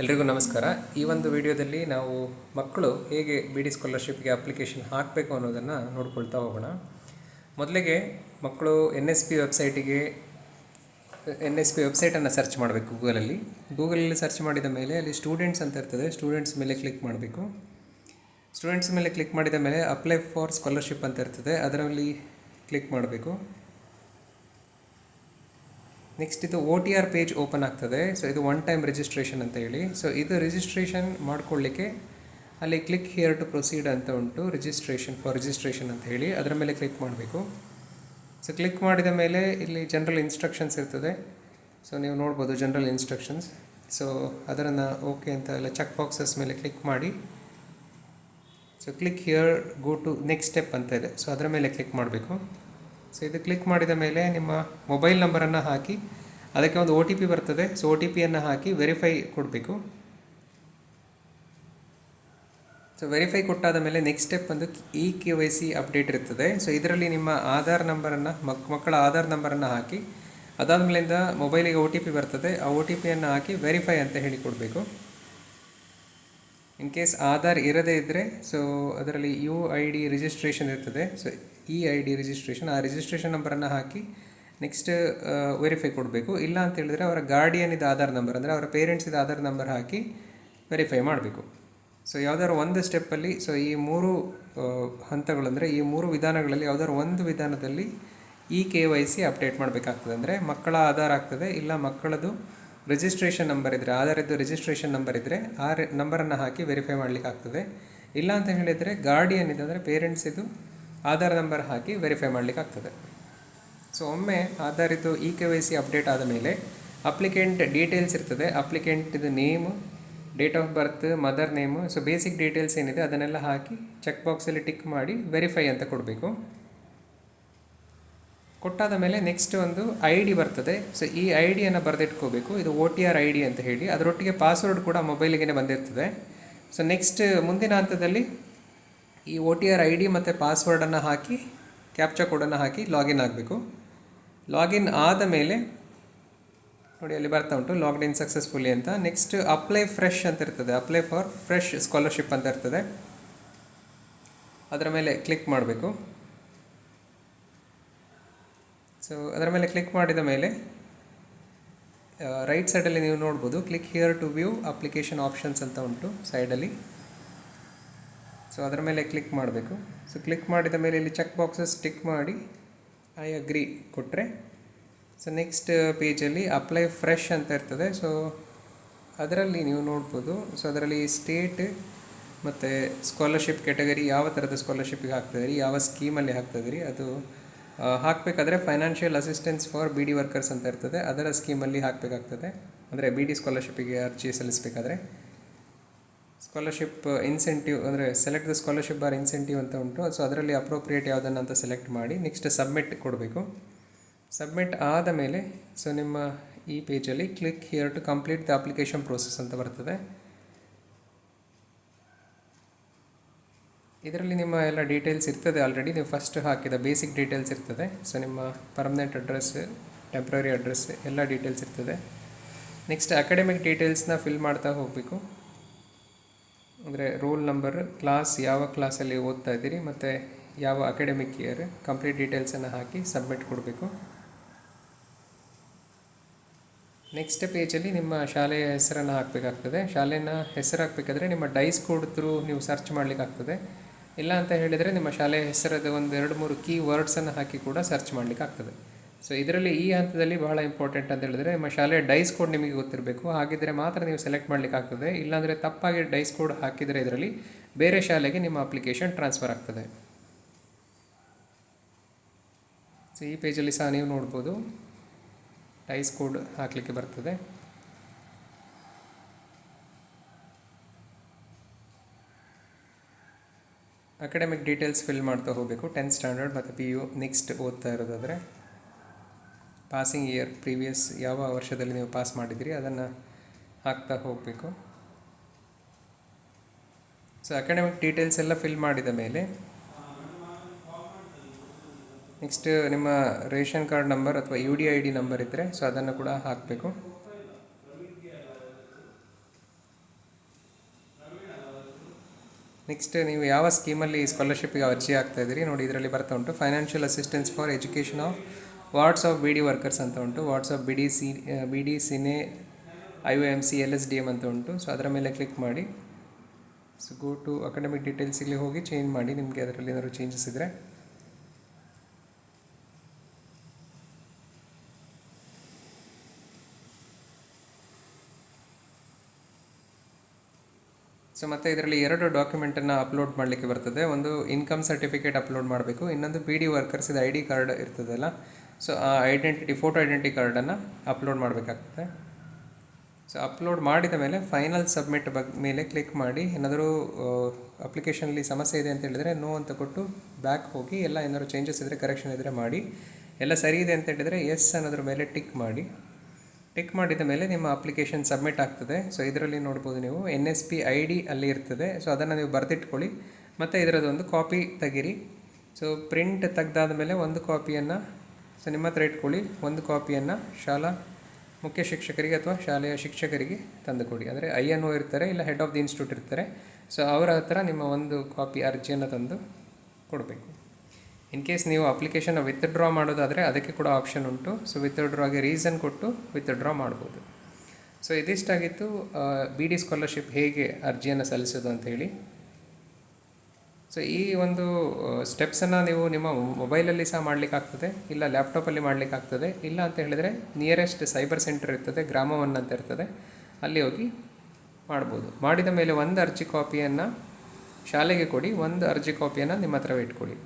ಎಲ್ರಿಗೂ ನಮಸ್ಕಾರ. ಈ ಒಂದು ವಿಡಿಯೋದಲ್ಲಿ ನಾವು ಮಕ್ಕಳು ಹೇಗೆ ಬಿ ಡಿ ಸ್ಕಾಲರ್ಶಿಪ್ಗೆ ಅಪ್ಲಿಕೇಶನ್ ಹಾಕಬೇಕು ಅನ್ನೋದನ್ನು ನೋಡ್ಕೊಳ್ತಾ ಹೋಗೋಣ. ಮೊದಲಿಗೆ ಮಕ್ಕಳು ಎನ್ ಎಸ್ ಪಿ ವೆಬ್ಸೈಟಿಗೆ, ಎನ್ ಎಸ್ ಪಿ ವೆಬ್ಸೈಟನ್ನು ಸರ್ಚ್ ಮಾಡಬೇಕು ಗೂಗಲಲ್ಲಿ. ಗೂಗಲಲ್ಲಿ ಸರ್ಚ್ ಮಾಡಿದ ಮೇಲೆ ಅಲ್ಲಿ ಸ್ಟೂಡೆಂಟ್ಸ್ ಅಂತ ಇರ್ತದೆ, ಸ್ಟೂಡೆಂಟ್ಸ್ ಮೇಲೆ ಕ್ಲಿಕ್ ಮಾಡಬೇಕು. ಸ್ಟೂಡೆಂಟ್ಸ್ ಮೇಲೆ ಕ್ಲಿಕ್ ಮಾಡಿದ ಮೇಲೆ ಅಪ್ಲೈ ಫಾರ್ ಸ್ಕಾಲರ್ಶಿಪ್ ಅಂತ ಇರ್ತದೆ, ಅದರಲ್ಲಿ ಕ್ಲಿಕ್ ಮಾಡಬೇಕು. ನೆಕ್ಸ್ಟ್ ಇದು O T R page open ಆಗ್ತದೆ. ಸೊ ಇದು ಒನ್ ಟೈಮ್ ರಿಜಿಸ್ಟ್ರೇಷನ್ ಅಂತ ಹೇಳಿ. ಸೊ ಇದು ರಿಜಿಸ್ಟ್ರೇಷನ್ ಮಾಡ್ಕೊಳ್ಳಿಕ್ಕೆ ಅಲ್ಲಿ ಕ್ಲಿಕ್ ಹಿಯರ್ ಟು ಪ್ರೊಸೀಡ್ ಅಂತ ಉಂಟು. ರಿಜಿಸ್ಟ್ರೇಷನ್ ಫಾರ್ ರಿಜಿಸ್ಟ್ರೇಷನ್ ಅಂತ ಹೇಳಿ. ಅದರ ಮೇಲೆ ಕ್ಲಿಕ್ ಮಾಡಬೇಕು. ಸೊ ಕ್ಲಿಕ್ ಮಾಡಿದ ಮೇಲೆ ಇಲ್ಲಿ ಜನರಲ್ ಇನ್ಸ್ಟ್ರಕ್ಷನ್ಸ್ ಇರ್ತದೆ. ಸೊ ನೀವು ನೋಡ್ಬೋದು ಜನರಲ್ ಇನ್ಸ್ಟ್ರಕ್ಷನ್ಸ್ ಸೊ ಅದನ್ನು ಓಕೆ ಅಂತ ಎಲ್ಲ ಚೆಕ್ ಬಾಕ್ಸಸ್ ಮೇಲೆ ಕ್ಲಿಕ್ ಮಾಡಿ. So click here go to next step ಅಂತ ಇದೆ. ಸೊ ಅದರ ಮೇಲೆ ಕ್ಲಿಕ್ ಮಾಡಬೇಕು. ಸೊ ಇದು ಕ್ಲಿಕ್ ಮಾಡಿದ ಮೇಲೆ ನಿಮ್ಮ ಮೊಬೈಲ್ ನಂಬರನ್ನು ಹಾಕಿ ಅದಕ್ಕೆ ಒಂದು ಒ ಟಿ ಪಿ ಬರ್ತದೆ. ಸೊ ಒ ಟಿ ಪಿಯನ್ನು ಹಾಕಿ ವೆರಿಫೈ ಕೊಡಬೇಕು. ಸೊ ವೆರಿಫೈ ಕೊಟ್ಟಾದ ಮೇಲೆ ನೆಕ್ಸ್ಟ್ ಸ್ಟೆಪ್ ಒಂದು E K Y C update ಇರ್ತದೆ. ಸೊ ಇದರಲ್ಲಿ ನಿಮ್ಮ ಆಧಾರ್ ನಂಬರನ್ನು ಮಕ್, ಮಕ್ಕಳ ಆಧಾರ್ ನಂಬರನ್ನು ಹಾಕಿ, ಅದಾದ ಮೇಲಿಂದ ಮೊಬೈಲಿಗೆ ಒ ಟಿ ಪಿ ಬರ್ತದೆ. ಆ ಒ ಟಿ ಪಿಯನ್ನು ಹಾಕಿ ವೆರಿಫೈ ಅಂತ ಹೇಳಿ ಕೊಡಬೇಕು. ಇನ್ ಕೇಸ್ ಆಧಾರ್ ಇರದೇ ಇದ್ದರೆ ಸೊ ಅದರಲ್ಲಿ ಯು ಐ ಡಿ ರಿಜಿಸ್ಟ್ರೇಷನ್ ಇರ್ತದೆ. So E I D registration ಆ ರಿಜಿಸ್ಟ್ರೇಷನ್ ನಂಬರನ್ನು ಹಾಕಿ ನೆಕ್ಸ್ಟ್ ವೆರಿಫೈ ಕೊಡಬೇಕು. ಇಲ್ಲ ಅಂತ ಹೇಳಿದ್ರೆ ಅವರ ಗಾರ್ಡಿಯನ್ ಇದು ಆಧಾರ್ ನಂಬರ್ ಅಂದರೆ ಅವರ ಪೇರೆಂಟ್ಸ್ ಇದು ಆಧಾರ್ ನಂಬರ್ ಹಾಕಿ ವೆರಿಫೈ ಮಾಡಬೇಕು. ಸೊ ಯಾವ್ದಾದ್ರು ಒಂದು ಸ್ಟೆಪ್ಪಲ್ಲಿ ಸೊ ಈ ಮೂರು ಹಂತಗಳು ಹಂತಗಳಂದರೆ ಈ ಮೂರು ವಿಧಾನಗಳಲ್ಲಿ ಯಾವ್ದಾದ್ರು ಒಂದು ವಿಧಾನದಲ್ಲಿ E K Y C update ಮಾಡಬೇಕಾಗ್ತದೆ. ಅಂದರೆ ಮಕ್ಕಳ ಆಧಾರ್ ಆಗ್ತದೆ, ಇಲ್ಲ ಮಕ್ಕಳದು ರಿಜಿಸ್ಟ್ರೇಷನ್ ನಂಬರ್ ಇದ್ದರೆ ಆಧಾರದ್ದು ರಿಜಿಸ್ಟ್ರೇಷನ್ ನಂಬರ್ ಇದ್ದರೆ ಆ ನಂಬರನ್ನು ಹಾಕಿ ವೆರಿಫೈ ಮಾಡಲಿಕ್ಕೆ ಆಗ್ತದೆ ಇಲ್ಲ ಅಂತ ಹೇಳಿದರೆ ಗಾರ್ಡಿಯನ್ ಇದೆ ಅಂದರೆ ಪೇರೆಂಟ್ಸಿದು ಆಧಾರ್ ನಂಬರ್ ಹಾಕಿ ವೆರಿಫೈ ಮಾಡಲಿಕ್ಕೆ ಆಗ್ತದೆ ಸೊ ಒಮ್ಮೆ ಆಧಾರಿತ E K Y C update ಆದ ಮೇಲೆ ಅಪ್ಲಿಕೆಂಟ್ ಡೀಟೇಲ್ಸ್ ಇರ್ತದೆ. ಅಪ್ಲಿಕೆಂಟ್ದು name date of birth mother name so basic details ಏನಿದೆ ಅದನ್ನೆಲ್ಲ ಹಾಕಿ ಚೆಕ್ ಬಾಕ್ಸಲ್ಲಿ ಟಿಕ್ ಮಾಡಿ ವೆರಿಫೈ ಅಂತ ಕೊಡಬೇಕು. ಕೊಟ್ಟಾದ ಮೇಲೆ ನೆಕ್ಸ್ಟ್ ಒಂದು ಐ ಡಿ ಬರ್ತದೆ. ಸೊ ಈ ಐ ಡಿಯನ್ನು ಬರೆದಿಟ್ಕೋಬೇಕು. ಇದು O T R I D ಅಂತ ಹೇಳಿ. ಅದರೊಟ್ಟಿಗೆ ಪಾಸ್ವರ್ಡ್ ಕೂಡ ಮೊಬೈಲಿಗೆ ಬಂದಿರ್ತದೆ. ಸೊ ನೆಕ್ಸ್ಟ್ ಮುಂದಿನ ಹಂತದಲ್ಲಿ ಈ O T R I D ಮತ್ತು ಪಾಸ್ವರ್ಡನ್ನು ಹಾಕಿ ಕ್ಯಾಪ್ಚಾ ಕೋಡನ್ನು ಹಾಕಿ ಲಾಗಿನ್ ಆಗಬೇಕು. ಲಾಗಿನ್ ಆದ ಮೇಲೆ ನೋಡಿ ಅಲ್ಲಿ ಬರ್ತಾ ಉಂಟು, ಲಾಗ್ಡ್ ಇನ್ ಸಕ್ಸಸ್ಫುಲಿ ಅಂತ. ನೆಕ್ಸ್ಟ್ ಅಪ್ಲೈ ಫ್ರೆಶ್ ಅಂತ ಇರ್ತದೆ. ಅಪ್ಲೈ ಫಾರ್ ಫ್ರೆಶ್ ಸ್ಕಾಲರ್ಶಿಪ್ ಅಂತ ಇರ್ತದೆ. ಅದರ ಮೇಲೆ ಕ್ಲಿಕ್ ಮಾಡಬೇಕು. ಸೊ ಅದರ ಮೇಲೆ ಕ್ಲಿಕ್ ಮಾಡಿದ ಮೇಲೆ ರೈಟ್ ಸೈಡಲ್ಲಿ ನೀವು ನೋಡ್ಬೋದು. Click here to view application options ಅಂತ ಉಂಟು ಸೈಡಲ್ಲಿ ಸೊ ಅದರ ಮೇಲೆ ಕ್ಲಿಕ್ ಮಾಡಬೇಕು. ಸೊ ಕ್ಲಿಕ್ ಮಾಡಿದ ಮೇಲೆ ಇಲ್ಲಿ ಚೆಕ್ ಬಾಕ್ಸಸ್ ಟಿಕ್ ಮಾಡಿ ಐ ಅಗ್ರಿ ಕೊಟ್ಟರೆ ಸೊ ನೆಕ್ಸ್ಟ್ ಪೇಜಲ್ಲಿ ಅಪ್ಲೈ ಫ್ರೆಶ್ ಅಂತ ಇರ್ತದೆ. ಸೊ ಅದರಲ್ಲಿ ನೀವು ನೋಡ್ಬೋದು. ಸೊ ಅದರಲ್ಲಿ ಸ್ಟೇಟ್ ಮತ್ತು ಸ್ಕಾಲರ್ಶಿಪ್ ಕ್ಯಾಟಗರಿ ಯಾವ ಥರದ ಸ್ಕಾಲರ್ಶಿಪ್ಗೆ ಹಾಕ್ತಿದ್ದೀರಿ ಯಾವ ಸ್ಕೀಮಲ್ಲಿ ಹಾಕ್ತಿದ್ದೀರಿ ಅದು ಹಾಕಬೇಕಾದ್ರೆ financial assistance for B D workers ಅಂತ ಇರ್ತದೆ. ಅದರ ಸ್ಕೀಮಲ್ಲಿ ಹಾಕಬೇಕಾಗ್ತದೆ. ಅಂದರೆ ಬಿ ಡಿ ಸ್ಕಾಲರ್ಶಿಪ್ಪಿಗೆ ಅರ್ಜಿ ಸಲ್ಲಿಸಬೇಕಾದ್ರೆ. ಸ್ಕಾಲರ್ಶಿಪ್ ಇನ್ಸೆಂಟಿವ್ ಅಂದರೆ select the scholarship bar incentive ಅಂತ ಉಂಟು. ಸೊ ಅದರಲ್ಲಿ ಅಪ್ರೋಪ್ರಿಯೇಟ್ ಯಾವುದನ್ನು ಅಂತ ಸೆಲೆಕ್ಟ್ ಮಾಡಿ ನೆಕ್ಸ್ಟ್ ಸಬ್ಮಿಟ್ ಕೊಡಬೇಕು. ಸಬ್ಮಿಟ್ ಆದ ಮೇಲೆ ಸೊ ನಿಮ್ಮ ಈ ಪೇಜಲ್ಲಿ click here to complete the application process ಅಂತ ಬರ್ತದೆ. ಇದರಲ್ಲಿ ನಿಮ್ಮ ಎಲ್ಲ ಡೀಟೇಲ್ಸ್ ಇರ್ತದೆ ಆಲ್ರೆಡಿ ನೀವು ಫಸ್ಟ್ ಹಾಕಿದ ಬೇಸಿಕ್ ಡೀಟೇಲ್ಸ್ ಇರ್ತದೆ. ಸೊ ನಿಮ್ಮ ಪರ್ಮನೆಂಟ್ ಅಡ್ರೆಸ್ ಟೆಂಪ್ರರಿ ಅಡ್ರೆಸ್ ಎಲ್ಲ ಡೀಟೇಲ್ಸ್ ಇರ್ತದೆ. ನೆಕ್ಸ್ಟ್ ಅಕಾಡೆಮಿಕ್ ಡೀಟೇಲ್ಸ್ನ ಫಿಲ್ ಮಾಡ್ತಾ ಹೋಗಬೇಕು. ಅಂದರೆ ರೋಲ್ ನಂಬರ್ ಕ್ಲಾಸ್ ಯಾವ ಕ್ಲಾಸಲ್ಲಿ ಓದ್ತಾ ಇದ್ದೀರಿ ಮತ್ತು ಯಾವ ಅಕಾಡೆಮಿಕ್ ಇಯರ್ ಕಂಪ್ಲೀಟ್ ಡೀಟೇಲ್ಸನ್ನು ಹಾಕಿ ಸಬ್ಮಿಟ್ ಕೊಡಬೇಕು. ನೆಕ್ಸ್ಟ್ ಪೇಜಲ್ಲಿ ನಿಮ್ಮ ಶಾಲೆಯ ಹೆಸರನ್ನು ಹಾಕಬೇಕಾಗ್ತದೆ. ಶಾಲೆನ ಹೆಸರು ಹಾಕಬೇಕಾದ್ರೆ ನಿಮ್ಮ ಡೈಸ್ ಕೋಡ್ ಥ್ರೂ ನೀವು ಸರ್ಚ್ ಮಾಡಲಿಕ್ಕಾಗ್ತದೆ. ಇಲ್ಲ ಅಂತ ಹೇಳಿದರೆ ನಿಮ್ಮ ಶಾಲೆಯ ಹೆಸರದ ಒಂದು ಎರಡು ಮೂರು ಕೀ ವರ್ಡ್ಸನ್ನು ಹಾಕಿ ಕೂಡ ಸರ್ಚ್ ಮಾಡಲಿಕ್ಕೆ ಆಗ್ತದೆ ಸೊ ಇದರಲ್ಲಿ ಈ ಹಂತದಲ್ಲಿ ಬಹಳ ಇಂಪಾರ್ಟೆಂಟ್ ಅಂತ ಹೇಳಿದ್ರೆ ನಿಮ್ಮ ಶಾಲೆಯ ಡೈಸ್ ಕೋಡ್ ನಿಮಗೆ ಗೊತ್ತಿರಬೇಕು. ಹಾಗಿದ್ದರೆ ಮಾತ್ರ ನೀವು ಸೆಲೆಕ್ಟ್ ಮಾಡಲಿಕ್ಕೆ ಆಗ್ತದೆ. ಇಲ್ಲಾಂದರೆ ತಪ್ಪಾಗಿ ಡೈಸ್ ಕೋಡ್ ಹಾಕಿದರೆ ಇದರಲ್ಲಿ ಬೇರೆ ಶಾಲೆಗೆ ನಿಮ್ಮ ಅಪ್ಲಿಕೇಶನ್ ಟ್ರಾನ್ಸ್ಫರ್ ಆಗ್ತದೆ. ಸೊ ಈ ಪೇಜಲ್ಲಿ ಸಹ ನೀವು ನೋಡ್ಬೋದು. ಡೈಸ್ ಕೋಡ್ ಹಾಕಲಿಕ್ಕೆ ಬರ್ತದೆ. ಅಕಾಡೆಮಿಕ್ ಡೀಟೇಲ್ಸ್ ಫಿಲ್ ಮಾಡ್ತಾ ಹೋಗಬೇಕು. ಟೆಂತ್ ಸ್ಟ್ಯಾಂಡರ್ಡ್ ಮತ್ತು ಪಿ ಯು ನೆಕ್ಸ್ಟ್ ಓದ್ತಾ ಇರೋದಾದರೆ. ಪಾಸಿಂಗ್ ಇಯರ್ ಪ್ರೀವಿಯಸ್ ಯಾವ ವರ್ಷದಲ್ಲಿ ನೀವು ಪಾಸ್ ಮಾಡಿದ್ದೀರಿ, ಅದನ್ನು ಹಾಕ್ತಾ ಹೋಗಬೇಕು. ಸೊ ಅಕಾಡೆಮಿಕ್ ಡೀಟೇಲ್ಸ್ ಎಲ್ಲ ಫಿಲ್ ಮಾಡಿದ ಮೇಲೆ ನೆಕ್ಸ್ಟ್ ನಿಮ್ಮ ರೇಷನ್ ಕಾರ್ಡ್ ನಂಬರ್ ಅಥವಾ U D I D number ಇದ್ದರೆ ಸೊ ಅದನ್ನು ಕೂಡ ಹಾಕಬೇಕು. ನೆಕ್ಸ್ಟ್ ನೀವು ಯಾವ ಸ್ಕೀಮಲ್ಲಿ ಸ್ಕಾಲರ್ಶಿಪ್ಗೆ ಅರ್ಜಿ ಆಗ್ತಾ ಇದ್ದೀರಿ, ನೋಡಿ ಇದರಲ್ಲಿ ಬರ್ತಾ ಉಂಟು. Financial assistance for education of wards of B D workers ಅಂತ ಉಂಟು. WhatsApp B D C B D cine, I O M C, L S D M ಅಂತ ಉಂಟು. ಸೊ ಅದರ ಮೇಲೆ ಕ್ಲಿಕ್ ಮಾಡಿ. ಸೊ ಗೋ ಟು ಅಕಾಡೆಮಿಕ್ ಡೀಟೇಲ್ಸಿಗೆ ಹೋಗಿ change ಮಾಡಿ. ನಿಮಗೆ ಅದರಲ್ಲಿ ಏನಾದರೂ ಚೇಂಜಸ್ ಇದ್ದರೆ ಸೊ ಮತ್ತು ಇದರಲ್ಲಿ ಎರಡು ಡಾಕ್ಯುಮೆಂಟನ್ನು ಅಪ್ಲೋಡ್ ಮಾಡಲಿಕ್ಕೆ ಬರ್ತದೆ. ಒಂದು ಇನ್ಕಮ್ ಸರ್ಟಿಫಿಕೇಟ್ ಅಪ್ಲೋಡ್ ಮಾಡಬೇಕು. ಇನ್ನೊಂದು ಪಿ ಡಿ ವರ್ಕರ್ಸಿದ ಐ ಡಿ ಕಾರ್ಡ್ ಇರ್ತದಲ್ಲ ಸೊ ಆ ಐಡೆಂಟಿಟಿ ಫೋಟೋ ಐಡೆಂಟಿ ಕಾರ್ಡನ್ನು ಅಪ್ಲೋಡ್ ಮಾಡಬೇಕಾಗ್ತದೆ ಸೊ ಅಪ್ಲೋಡ್ ಮಾಡಿದ ಮೇಲೆ ಫೈನಲ್ ಸಬ್ಮಿಟ್ ಬಗ್, ಮೇಲೆ ಕ್ಲಿಕ್ ಮಾಡಿ, ಏನಾದರೂ ಅಪ್ಲಿಕೇಶನಲ್ಲಿ ಸಮಸ್ಯೆ ಇದೆ ಅಂತ ಹೇಳಿದರೆ ನೋ ಅಂತ ಕೊಟ್ಟು ಬ್ಯಾಕ್ ಹೋಗಿ ಎಲ್ಲ ಏನಾದರೂ ಚೇಂಜಸ್ ಇದ್ದರೆ ಕರೆಕ್ಷನ್ ಇದ್ದರೆ ಮಾಡಿ, ಎಲ್ಲ ಸರಿ ಇದೆ ಅಂತ ಹೇಳಿದರೆ ಎಸ್ ಅನ್ನೋದ್ರ ಮೇಲೆ ಟಿಕ್ ಮಾಡಿ. ಟಿಕ್ ಮಾಡಿದ ಮೇಲೆ ನಿಮ್ಮ ಅಪ್ಲಿಕೇಶನ್ ಸಬ್ಮಿಟ್ ಆಗ್ತದೆ. ಸೊ ಇದರಲ್ಲಿ ನೋಡ್ಬೋದು ನೀವು N S P I D ಅಲ್ಲಿ ಇರ್ತದೆ. ಸೊ ಅದನ್ನು ನೀವು ಬರೆದಿಟ್ಕೊಳ್ಳಿ. ಮತ್ತು ಒಂದು ಕಾಪಿ ತೆಗೀರಿ. ಸೊ ಪ್ರಿಂಟ್ ತೆಗ್ದಾದ ಮೇಲೆ ಒಂದು ಕಾಪಿಯನ್ನು ಸೊ ನಿಮ್ಮ ಹತ್ರ ಇಟ್ಕೊಳ್ಳಿ. ಒಂದು ಕಾಪಿಯನ್ನು ಶಾಲಾ ಮುಖ್ಯ ಶಿಕ್ಷಕರಿಗೆ ಅಥವಾ ಶಾಲೆಯ ಶಿಕ್ಷಕರಿಗೆ ತಂದುಕೊಡಿ. ಅಂದರೆ ಐ ಎನ್ ಒ ಇರ್ತಾರೆ, ಇಲ್ಲ ಹೆಡ್ ಆಫ್ ದಿ ಇನ್ಸ್ಟಿಟ್ಯೂಟ್ ಇರ್ತಾರೆ. ಸೊ ಅವರ ಹತ್ರ ನಿಮ್ಮ ಒಂದು ಕಾಪಿ ಅರ್ಜಿಯನ್ನು ತಂದು ಕೊಡಬೇಕು. ಇನ್ ಕೇಸ್ ನೀವು ಅಪ್ಲಿಕೇಶನ್ನ ವಿತ್ಡ್ರಾ ಮಾಡೋದಾದರೆ ಅದಕ್ಕೆ ಕೂಡ ಆಪ್ಷನ್ ಉಂಟು. ಸೊ ವಿತ್ಡ್ರಾಗೆ ರೀಸನ್ ಕೊಟ್ಟು ವಿತ್ಡ್ರಾ ಮಾಡ್ಬೋದು. ಸೊ ಇದಿಷ್ಟಾಗಿತ್ತು ಬಿ ಡಿ ಸ್ಕಾಲರ್ಶಿಪ್ ಹೇಗೆ ಅರ್ಜಿಯನ್ನು ಸಲ್ಲಿಸೋದು ಅಂತ ಹೇಳಿ. ಸೊ ಈ ಒಂದು ಸ್ಟೆಪ್ಸನ್ನು ನೀವು ನಿಮ್ಮ ಮೊಬೈಲಲ್ಲಿ ಸಹ ಮಾಡಲಿಕ್ಕಾಗ್ತದೆ, ಇಲ್ಲ ಲ್ಯಾಪ್ಟಾಪಲ್ಲಿ ಮಾಡಲಿಕ್ಕಾಗ್ತದೆ, ಇಲ್ಲ ಅಂತ ಹೇಳಿದರೆ ನಿಯರೆಸ್ಟ್ ಸೈಬರ್ ಸೆಂಟರ್ ಇರ್ತದೆ ಗ್ರಾಮ ಒನ್ ಅಂತ ಇರ್ತದೆ, ಅಲ್ಲಿ ಹೋಗಿ ಮಾಡ್ಬೋದು. ಮಾಡಿದ ಮೇಲೆ ಒಂದು ಅರ್ಜಿ ಕಾಪಿಯನ್ನು ಶಾಲೆಗೆ ಕೊಡಿ, ಒಂದು ಅರ್ಜಿ ಕಾಪಿಯನ್ನು ನಿಮ್ಮ ಹತ್ರವೇ ಇಟ್ಕೊಳ್ಳಿ.